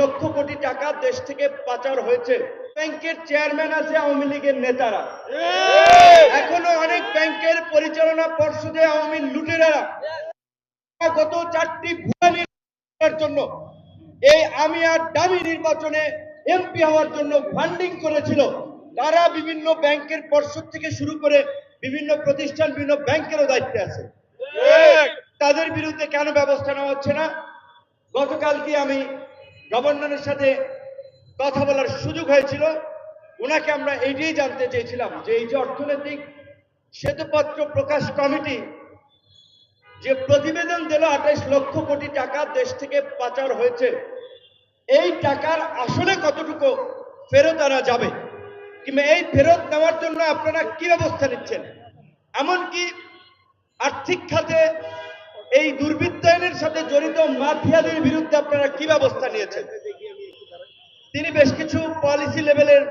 লক্ষ কোটি টাকা দেশ থেকে পাচার হয়েছে। ব্যাংকের চেয়ারম্যান আছে আওয়ামী লীগের নেতারা। এখনও অনেক ব্যাংকের পরিচালনা পর্ষদে আওয়ামী লুটেরা গত চারটি ভুয়া নির্বাচনের জন্য এই আমি আর দামি নির্বাচনে এমপি হওয়ার জন্য ফান্ডিং করেছিল। তারা বিভিন্ন ব্যাংকের পর্ষদ থেকে শুরু করে বিভিন্ন প্রতিষ্ঠান বিভিন্ন ব্যাংকেরও দায়িত্বে আছে। তাদের বিরুদ্ধে কেন ব্যবস্থা নেওয়া হচ্ছে না? গতকালকে আমি গভর্নরের সাথে কথা বলার সুযোগ হয়েছিল। ওনাকে আমরা এইটাই জানতে চেয়েছিলাম যে এই যে অর্থনৈতিক শ্বেতপত্র প্রকাশ কমিটি যে প্রতিবেদন দিল আঠাইশ লক্ষ কোটি টাকা দেশ থেকে পাচার হয়েছে, এই টাকার আসলে কতটুকু ফেরত আনা যাবে? কিংবা এই ফেরত নেওয়ার জন্য আপনারা কি ব্যবস্থা নিচ্ছেন? এমনকি আর্থিক খাতে এই দুর্বৃত্তায়নের সাথে জড়িত মাফিয়াদের বিরুদ্ধে আপনারা কি ব্যবস্থা নিয়েছেন? তিনি বেশ কিছু পলিসি লেভেলের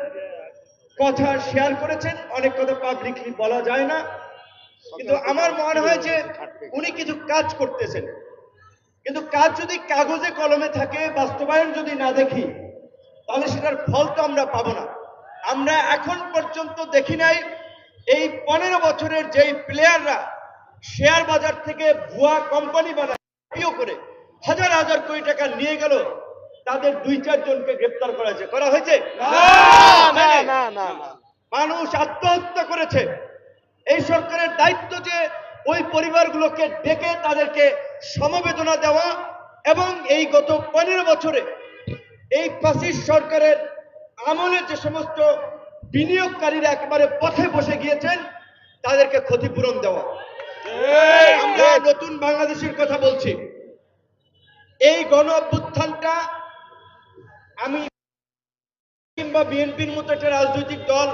কথা শেয়ার করেছেন। অনেক কথা পাবলিকলি বলা যায় না। কিন্তু আমার মনে হয় যে উনি কিছু কাজ করতেছেন। কিন্তু কাজ যদি কাগজে কলমে থাকে, বাস্তবায়ন যদি না দেখি, তাহলে সেটার ফল তো আমরা পাবো না। আমরা এখন পর্যন্ত দেখি নাই। এই পনেরো বছরের যেই প্লেয়াররা শেয়ার বাজার থেকে ভুয়া কোম্পানি বানায় করে হাজার হাজার কোটি টাকা নিয়ে গেল তাদের দুই চারজনকে গ্রেপ্তার করা হয়েছে। করা হয়েছে? মানুষ আত্মহত্যা করেছে। এই সরকারের দায়িত্ব যে ওই পরিবারগুলোকে ডেকে তাদেরকে সমবেদনা দেওয়া এবং এই গত পনেরো বছরে এই ফাঁসির সরকারের আমলে যে সমস্ত বিনিয়োগকারীরা একেবারে পথে বসে গিয়েছেন তাদেরকে ক্ষতিপূরণ দেওয়া। নতুন বাংলাদেশের কথা বলছি। এই গণ অভ্যুত্থানটা আমি কিংবা বিএনপির মতো একটা রাজনৈতিক দল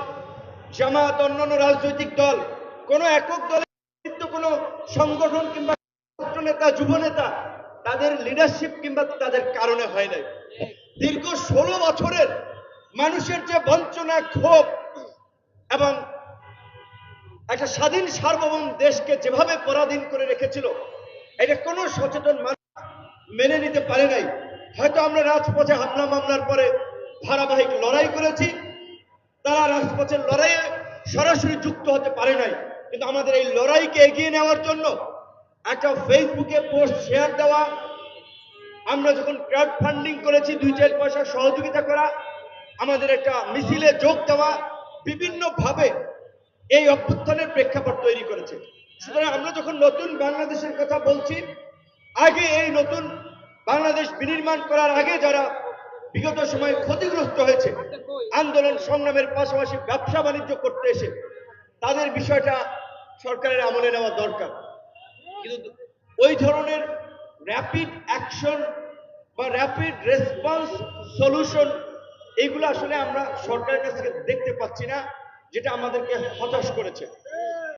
জামাত অন্যান্য রাজনৈতিক দল, কোন একক দলের কোনো সংগঠন কিংবা নেতা, যুব নেতা, তাদের লিডারশিপ কিংবা তাদের কারণে হয় নাই। দীর্ঘ ষোলো বছরের মানুষের যে বঞ্চনা, ক্ষোভ একটা স্বাধীন সার্বভৌম দেশকে যেভাবে পরাধীন করে রেখেছিল, এটা কোনো সচেতন মানুষ মেনে নিতে পারে নাই। হয়তো আমরা রাজপথে হামলা মামলার পরে ধারাবাহিক লড়াই করেছি, তারা রাজপথের লড়াইয়ে সরাসরি যুক্ত হতে পারে নাই। কিন্তু আমাদের এই লড়াইকে এগিয়ে নেওয়ার জন্য একটা ফেসবুকে পোস্ট শেয়ার দেওয়া, আমরা যখন ক্রাউড ফান্ডিং করেছি, দুই চার পয়সা সহযোগিতা করা, আমাদের একটা মিছিলে যোগ দেওয়া, বিভিন্নভাবে এই অভ্যুত্থানের প্রেক্ষাপট তৈরি করেছে। সুতরাং আমরা যখন নতুন বাংলাদেশের কথা বলছি, আগে এই নতুন বাংলাদেশ বিনির্মাণ করার আগে যারা বিগত সময়ে ক্ষতিগ্রস্ত হয়েছে, আন্দোলন সংগ্রামের পাশাপাশি ব্যবসা বাণিজ্য করতে এসে, তাদের বিষয়টা সরকারের আমলে নেওয়া দরকার। কিন্তু ওই ধরনের র্যাপিড অ্যাকশন বা র্যাপিড রেসপন্স সলিউশন এগুলো আসলে আমরা সরকারের কাছ থেকে দেখতে পাচ্ছি না। যেটা আমাদেরকে হতাশ করেছে।